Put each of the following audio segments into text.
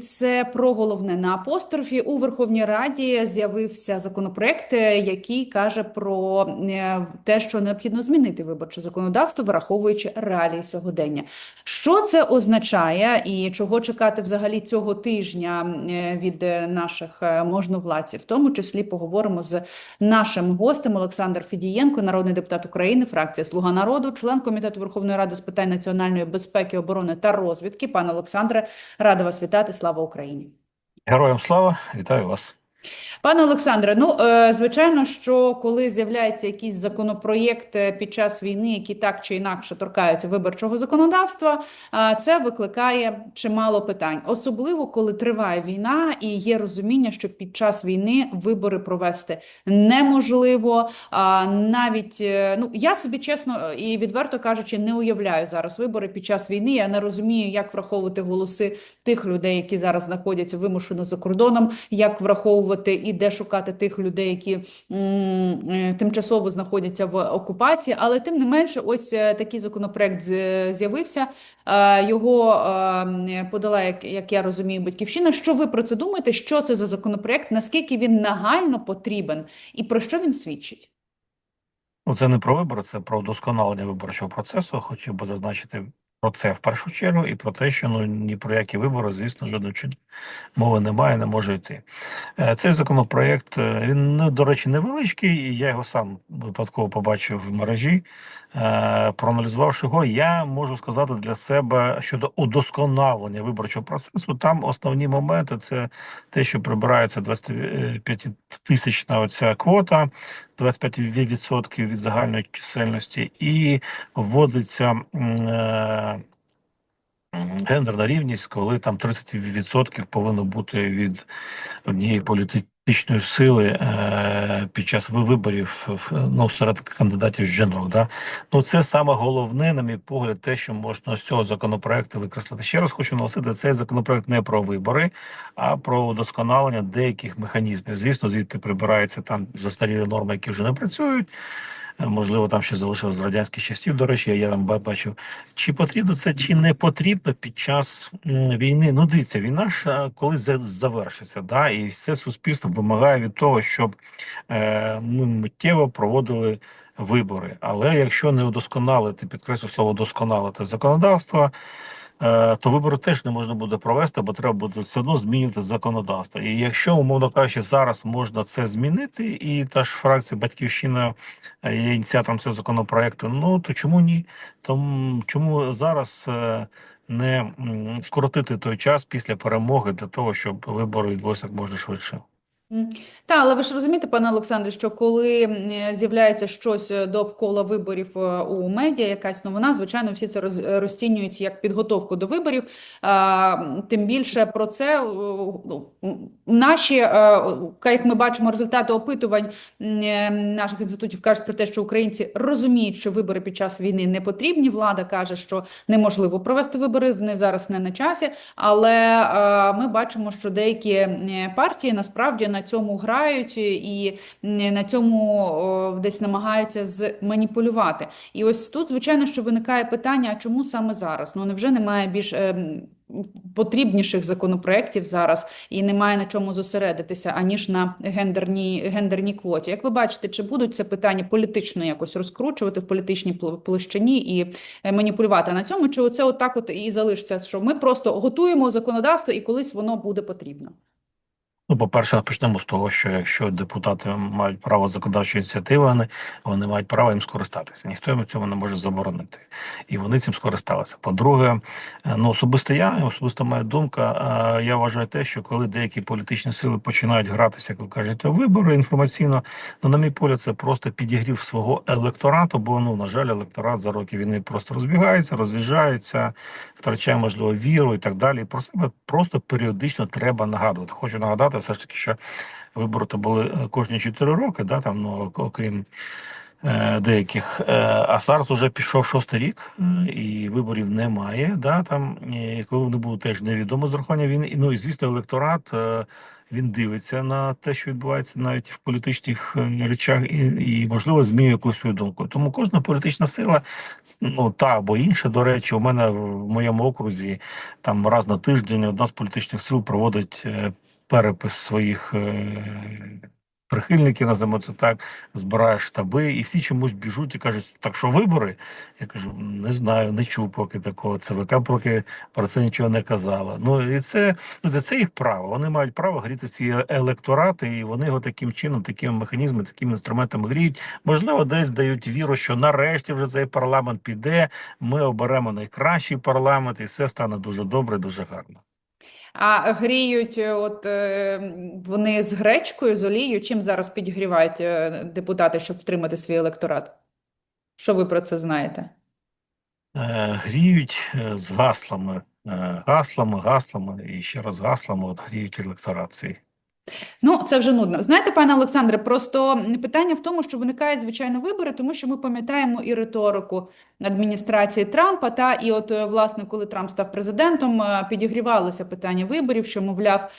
Це про головне на апострофі у Верховній Раді з'явився законопроект, е, який каже про е, те, що необхідно змінити виборче законодавство, враховуючи реалії сьогодення. Що це означає, і чого чекати взагалі цього тижня е, від наших можновладців? В тому числі поговоримо з нашим гостем Олександр Федієнко, народний депутат України, фракція Слуга народу, член комітету Верховної Ради з питань національної безпеки, оборони та розвідки. Пане Олександре, рада вас вітати. Слава Україні! Героям слава, вітаю вас. Пане Олександре, ну е, звичайно, що коли з'являється якийсь законопроєкт е, під час війни, який так чи інакше торкаються виборчого законодавства, е, це викликає чимало питань, особливо коли триває війна і є розуміння, що під час війни вибори провести неможливо. Навіть е, ну я собі чесно і відверто кажучи, не уявляю зараз вибори під час війни. Я не розумію, як враховувати голоси тих людей, які зараз знаходяться вимушено за кордоном, як враховувати і де шукати тих людей, які е, тимчасово знаходяться в окупації. Але тим не менше, ось е, такий законопроект з'явився. Е, Його подала, як, я розумію, батьківщина. Що ви про це думаєте? Що це за законопроект? Наскільки він нагально потрібен, і про що він свідчить? Ну, це не про вибори, це про вдосконалення виборчого процесу. Хотів би зазначити про це в першу чергу, і про те, що ну ні про які вибори, звісно, жодним чином мови немає, не може йти. Е, Цей законопроект е, він ну, до речі невеличкий, і я його сам випадково побачив в мережі. Е, Проаналізувавши його, я можу сказати для себе щодо удосконалення виборчого процесу. Там основні моменти це те, що прибирається 25 тисячна оця квота, 25% від загальної чисельності, і вводиться гендерна рівність, коли там 30% повинно бути від однієї політичної сили е, під час виборів в- ну, серед кандидатів жінок. Да? Ну, це саме головне, на мій погляд, те, що можна з цього законопроекту використати. Ще раз хочу наголосити, цей законопроект не про вибори, а про удосконалення деяких механізмів. Звісно, звідти прибираються там застарілі норми, які вже не працюють. Е, Можливо, там ще залишилось з радянських часів. До речі, я там ба- бачив. Чи потрібно це, чи не потрібно під час війни? Ну, дивіться, війна ж е, колись завершиться, да, і все суспільство вимагає від того, щоб е, ми миттєво проводили вибори. Але якщо не удосконалити, підкреслю слово удосконалити законодавство, то вибори теж не можна буде провести, бо треба буде все одно змінювати законодавство. І якщо, умовно кажучи, зараз можна це змінити, і та ж фракція Батьківщина е, є ініціатором цього законопроекту, ну то чому ні? Тому чому зараз е, не скоротити той час після перемоги для того, щоб вибори відбулися як можна швидше? Та, але ви ж розумієте, пане Олександре, що коли з'являється щось е, довкола виборів е, у медіа, якась новина, звичайно, всі це е, розцінюють як підготовку до виборів. Тим більше про це ну, наші, як ми бачимо, результати опитувань наших інститутів кажуть про те, що українці розуміють, що вибори під час війни не потрібні. Влада каже, що неможливо провести вибори, вони зараз не на часі. Але ми бачимо, що деякі партії насправді на цьому грають і на цьому десь намагаються зманіпулювати. І ось тут, звичайно, що виникає питання: а чому саме зараз? Ну невже немає більш ем, потрібніших законопроєктів зараз і немає на чому зосередитися, аніж на гендерній, гендерній квоті? Як ви бачите, чи будуть це питання політично якось розкручувати в політичній пл- площині і е, маніпулювати на цьому? Чи оце отак от і залишиться, що ми просто готуємо законодавство і колись воно буде потрібно? Ну, по-перше, почнемо з того, що якщо депутати мають право законодавчої ініціативи, вони, вони мають право їм скористатися. Ніхто їм цьому не може заборонити. І вони цим скористалися. По-друге, е, ну особисто я, особисто моя думка, е, я вважаю те, що коли деякі політичні сили починають гратися, як ви кажете, вибори інформаційно, ну, на мій погляд, це просто підігрів свого електорату, бо ну, на жаль, електорат за роки війни просто розбігається, роз'їжджається, втрачає можливо віру і так далі. І про себе просто періодично треба нагадувати. Хочу нагадати, все ж таки, що вибори то були е, кожні 4 роки, да, там, ну, окрім е, деяких. Е, а зараз вже пішов шостий рік, е, і виборів немає. Да, там, і коли вони будуть теж невідомо з рахування війни. Ну і звісно, електорат. Е, він дивиться на те, що відбувається навіть в політичних е, речах, і, і можливо змінює якусь свою думку. Тому кожна політична сила, ну та або інша, до речі, у мене в моєму окрузі там раз на тиждень одна з політичних сил проводить перепис своїх. е, Прихильників, називаємо це так, збирає штаби, і всі чомусь біжуть і кажуть, так що вибори? Я кажу, не знаю, не чув поки такого. ЦВК поки про це нічого не казала. Ну і це, ну, це, це їх право. Вони мають право гріти свій електорат, і вони його таким чином, такими механізмами, такими інструментами гріють. Можливо, десь дають віру, що нарешті вже цей парламент піде. Ми оберемо найкращий парламент, і все стане дуже добре, дуже гарно. А гріють, е, от е, вони з гречкою, з олією, чим зараз підігрівають е, депутати, щоб втримати свій електорат? Що ви про це знаєте? Гріють з гаслами, гаслами, гаслами і ще раз гаслами. От гріють електорат свій. Ну, це вже нудно. Знаєте, пане Олександре, просто питання в тому, що виникають, звичайно, вибори, тому що ми пам'ятаємо і риторику адміністрації Трампа. Та і, от, е, власне, коли Трамп став президентом, е, підігрівалося питання виборів, що, мовляв,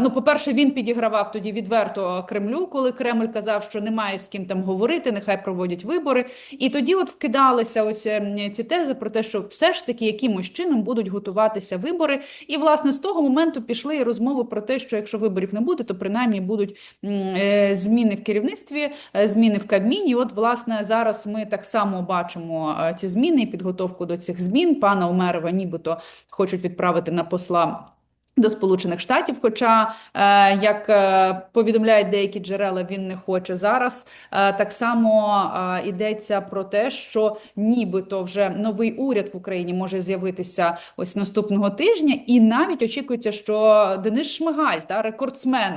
ну, по-перше, він підігравав тоді відверто Кремлю, коли Кремль казав, що немає з ким там говорити, нехай проводять вибори. І тоді от вкидалися ось е, ці тези про те, що все ж таки якимось чином будуть готуватися вибори. І, власне, з того моменту пішли розмови про те, що якщо виборів не буде, то принаймні будуть е, зміни в керівництві, е, зміни в Кабміні. От, власне, зараз ми так само бачимо е, ці зміни і підготовку до цих змін. Пана Умерова нібито хочуть відправити на посла. До Сполучених Штатів, хоча, е, як е, повідомляють деякі джерела, він не хоче зараз. Е, так само йдеться про те, що нібито вже новий уряд в Україні може з'явитися ось наступного тижня, і навіть очікується, що Денис Шмигаль, та рекордсмен,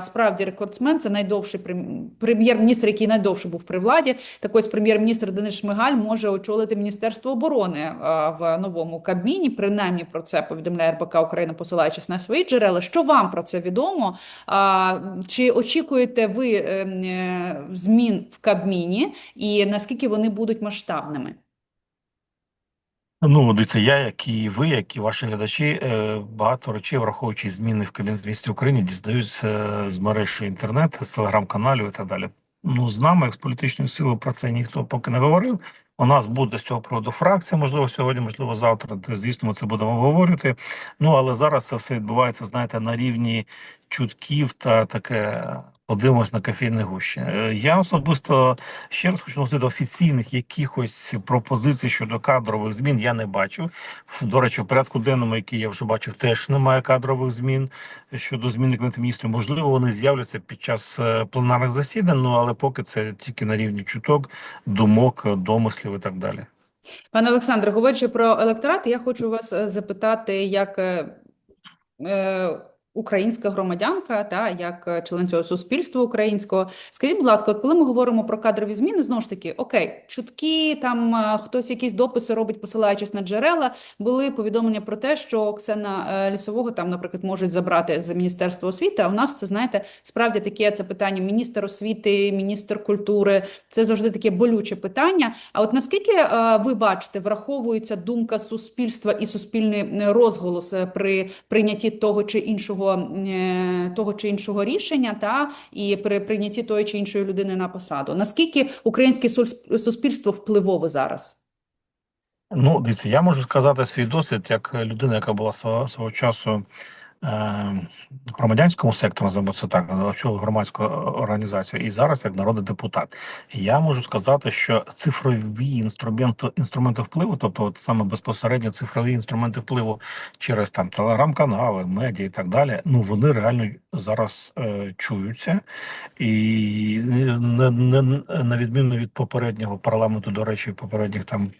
справді рекордсмен, це найдовший прем- прем'єр-міністр, який найдовше був при владі. Так ось прем'єр-міністр Денис Шмигаль може очолити Міністерство оборони в новому Кабміні. Принаймні про це повідомляє РБК Україна, посилаючись на свої джерела. Що вам про це відомо? Чи очікуєте ви е, е, змін в Кабміні, і наскільки вони будуть масштабними? Ну, дивіться, я, як і ви, як і ваші глядачі, е, багато речей, враховуючи зміни в Кабінеті міністрів України, дізнаюсь е, з мереж інтернет, з телеграм-каналів і так далі. Ну, з нами, як з політичною силою, про це ніхто поки не говорив. У нас буде з цього проводу фракція, можливо, сьогодні, можливо, завтра. Де, звісно, ми це будемо говорити. Ну, але зараз це все відбувається, знаєте, на рівні чутків та таке. Подивимось на кофейні гущі. Е, Я особисто ще раз хочу наголосити, офіційних якихось пропозицій щодо кадрових змін я не бачу. До речі, в порядку денному, який я вже бачив, теж немає кадрових змін щодо зміни Кабінету міністрів. Можливо, вони з'являться під час е, пленарних засідань, ну але поки це тільки на рівні чуток, думок, домислів і так далі. Пане Олександре, говорячи про електорат, я хочу вас е, запитати, як українська громадянка, та як е, член цього суспільства українського. Скажіть, будь ласка, коли ми говоримо про кадрові зміни, знову ж таки, окей, чутки, там е, хтось якісь дописи робить, посилаючись на джерела, були повідомлення про те, що Оксана е, Лісового там, наприклад, можуть забрати з Міністерства освіти. А в нас це знаєте, справді таке це питання міністр освіти, міністр культури. Це завжди таке болюче питання. А от наскільки ви бачите, враховується думка суспільства і суспільний розголос при прийнятті того чи іншого е, того чи іншого рішення, та і при прийнятті тої чи іншої людини на посаду? Наскільки українське суспільство впливове зараз? Ну, дивіться, я можу сказати свій досвід як людина, яка була свого, свого часу громадянському секторі, називаємо це так, очолив громадську організацію, і зараз як народний депутат. Я можу сказати, що цифрові інструменти інструменти впливу, тобто от саме безпосередньо цифрові інструменти впливу через там телеграм-канали, медіа і так далі. Ну вони реально зараз е, чуються, і не, не, на відміну від попереднього парламенту, до речі, попередніх там.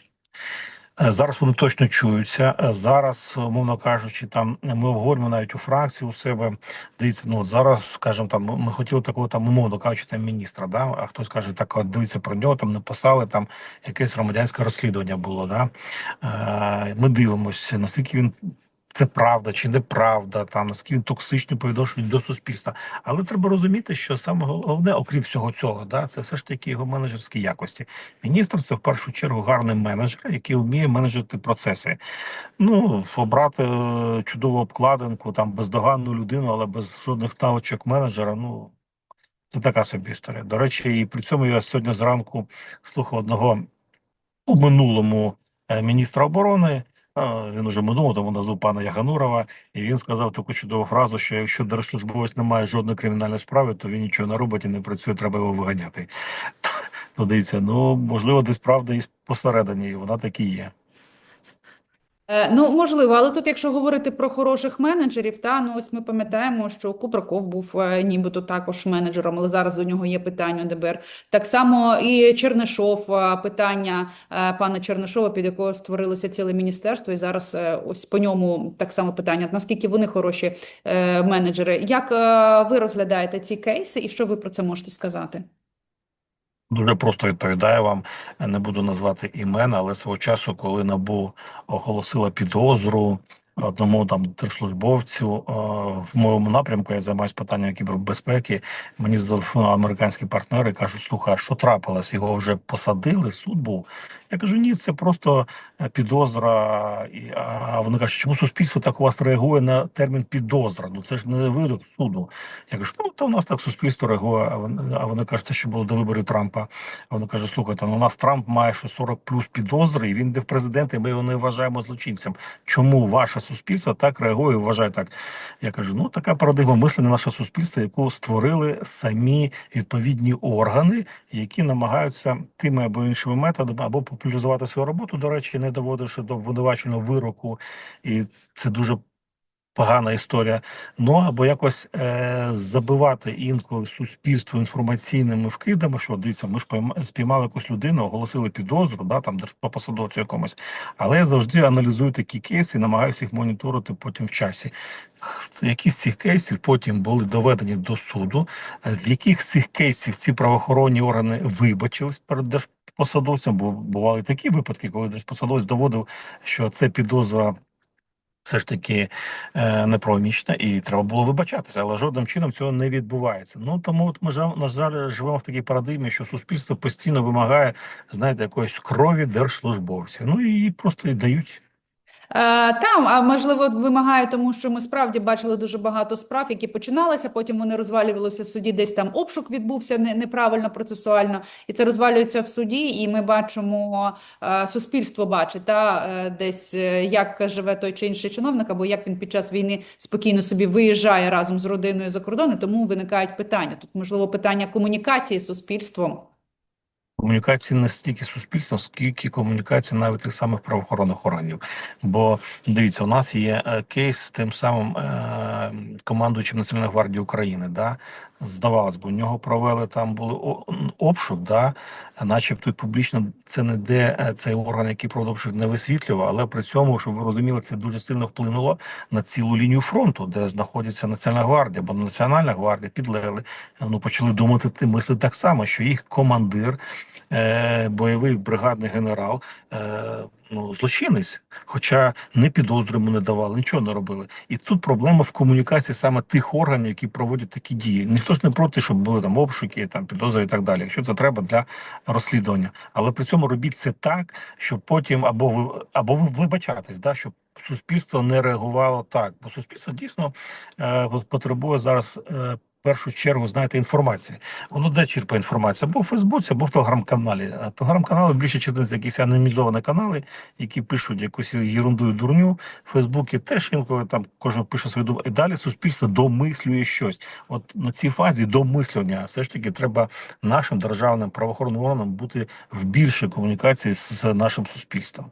Е, Зараз вони точно чуються. Е, Зараз, умовно кажучи, там ми обговорюємо навіть у фракції у себе. Дивіться, ну зараз, скажімо, там ми хотіли такого там умовно кажучи, там міністра. Да? А хтось каже, так от дивіться про нього, там написали там якесь громадянське розслідування було. Да? Е, Ми дивимося, наскільки він це правда чи неправда, там наскільки він токсичний по до суспільства. Але треба розуміти, що саме головне, окрім всього цього, да, це все ж таки його менеджерські якості. Міністр це в першу чергу гарний менеджер, який вміє менеджерити процеси. Ну, обрати е, чудову обкладинку, там бездоганну людину, але без жодних навичок менеджера. Ну це така собі історія. До речі, і при цьому я сьогодні зранку слухав одного у минулому е, міністра оборони. Він уже минуло, тому назвав пана Яганурова, і він сказав таку чудову фразу, що якщо держслужбовець не має жодної кримінальної справи, то він нічого не робить і не працює, треба його виганяти. То дивіться, ну можливо, десь правда і посередині, і вона так і є. Е, Ну, можливо, але тут, якщо говорити про хороших менеджерів, та ну ось ми пам'ятаємо, що Кубраков був е, нібито також менеджером, але зараз до нього є питання ДБР. Так само і Чернишов, е, питання пана Чернишова, під якого створилося ціле міністерство, і зараз ось по ньому так само питання: наскільки вони хороші менеджери? Як ви розглядаєте ці кейси, і що ви про це можете сказати? Дуже просто відповідаю вам. Не буду назвати імен, але свого часу, коли НАБУ оголосила підозру одному там держслужбовцю е, в моєму напрямку, я займаюся питанням кібербезпеки. Мені зателефонували американські партнери, кажуть, слухай, що трапилось? Його вже посадили, суд був. Я кажу, ні, це просто е, підозра. А вони кажуть, чому суспільство так у вас реагує на термін підозра? Ну це ж не вирок суду. Я кажу, ну то у нас так суспільство реагує. А вони, кажуть, це ще було до виборів Трампа. А вони кажуть, слухайте, ну у нас Трамп має що 40 плюс підозри, і він йде в президенти. Ми його не вважаємо злочинцем. Чому ваше суспільство так реагує? і Вважає так? Я кажу, ну така парадигма мислення наше суспільство, яку створили самі відповідні органи, які намагаються тими або іншими методами або популяризувати свою роботу. До речі, не доводивши до обвинуваченого вироку, і це дуже погана історія. Ну або якось е, забивати інколи суспільство інформаційними вкидами, що дивіться, ми ж спіймали якусь людину, оголосили підозру, да там по посадовцю якомусь. Але я завжди аналізую такі кейси намагаюся їх моніторити потім в часі. Які з цих кейсів потім були доведені до суду, е, в яких цих кейсів ці правоохоронні органи вибачились перед держпосадовцем, бо бували такі випадки, коли держпосадовець доводив, що це підозра все ж таки е, неправомічна, і треба було вибачатися, але жодним чином цього не відбувається. Ну тому от ми на жаль живемо в такій парадигмі, що суспільство постійно вимагає, знаєте, якоїсь крові держслужбовців. Ну і її просто дають. Е, Там, а можливо, вимагає, тому що ми справді бачили дуже багато справ, які починалися, потім вони розвалювалися в суді, десь там обшук відбувся не- неправильно процесуально, і це розвалюється в суді, і ми бачимо, е, суспільство бачить, та, е, десь як живе той чи інший чиновник, або як він під час війни спокійно собі виїжджає разом з родиною за кордон, і тому виникають питання. Тут, можливо, питання комунікації з суспільством. Комунікації не стільки суспільства, скільки комунікації навіть тих самих правоохоронних органів. Бо дивіться, у нас є е, кейс з тим самим е, командуючим Національної гвардії України. Да? Здавалось, бо у нього провели там були обшук, да? начебто публічно це не де е, цей орган, який проводив обшук, не висвітлював, але при цьому, щоб ви розуміли, це дуже сильно вплинуло на цілу лінію фронту, де знаходиться Національна гвардія, бо Національна гвардія підлегли, ну почали думати ти мислити так само, що їх командир е, бойовий бригадний генерал, е, ну злочинець, хоча не підозру йому не давали, нічого не робили. І тут проблема в комунікації саме тих органів, які проводять такі дії. Ніхто ж не проти, щоб були там обшуки, там підозри і так далі, якщо це треба для розслідування. Але при цьому робіть це так, щоб потім або ви або ви вибачатись, да, щоб суспільство не реагувало так, бо суспільство дійсно е, потребує зараз. Е, першу чергу знаєте інформації. Воно де черпає інформацію? Або в Фейсбуці, або в телеграм-каналі. А телеграм-канали більше частина це якісь анонімізовані канали, які пишуть якусь єрунду і дурню. В Фейсбуці теж інколи там кожен пише свою думку. І далі суспільство домислює щось. От на цій фазі домислення все ж таки треба нашим державним правоохоронним органам бути в більшій комунікації з нашим суспільством.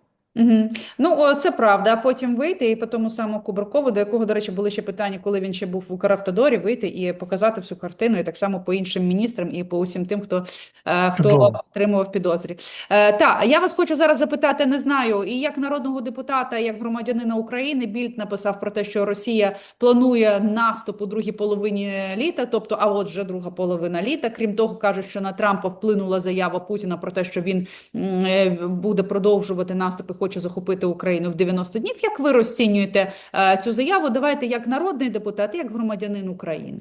Ну, о, це правда. А потім вийти і по тому самому Кубракову, до якого, до речі, були ще питання, коли він ще був в Укравтодорі, вийти і показати всю картину, і так само по іншим міністрам і по усім тим, хто, е, хто Чудово. отримував підозрі. Е, та, я вас хочу зараз запитати, не знаю, і як народного депутата, і як громадянина України, Більд написав про те, що Росія планує наступ у другій половині літа, тобто, а от вже друга половина літа. Крім того, кажуть, що на Трампа вплинула заява Путіна про те, що він м, е, буде продовжувати наступ і хоче захопити Україну в 90 днів. Як ви розцінюєте е, цю заяву? Давайте як народний депутат, як громадянин України.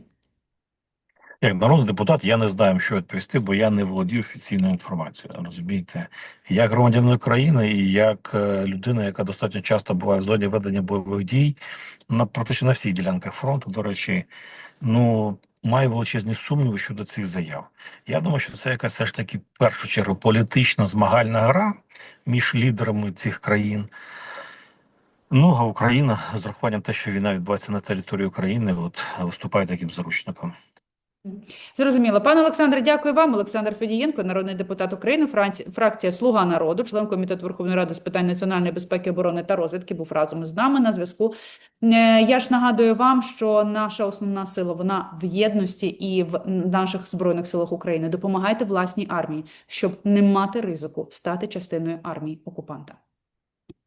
Як народний депутат, я не знаю, що відповісти, бо я не володію офіційною інформацією. Розумієте, як громадянин України і як е, людина, яка достатньо часто буває в зоні ведення бойових дій, на практично на всіх ділянках фронту, до речі, ну маю величезні сумніви щодо цих заяв. Я думаю, що це якась все ж таки в першу чергу політична змагальна гра між лідерами цих країн. Ну а Україна з рахуванням те, що війна відбувається на території України, от виступає таким заручником. Зрозуміло. Пане Олександре, дякую вам. Олександр Федієнко, народний депутат України, фракція Слуга народу, член комітету Верховної Ради з питань національної безпеки, оборони та розвідки, був разом з нами на зв'язку. Е, Я ж нагадую вам, що наша основна сила вона в єдності і в наших збройних силах України. Допомагайте власній армії, щоб не мати ризику стати частиною армії окупанта.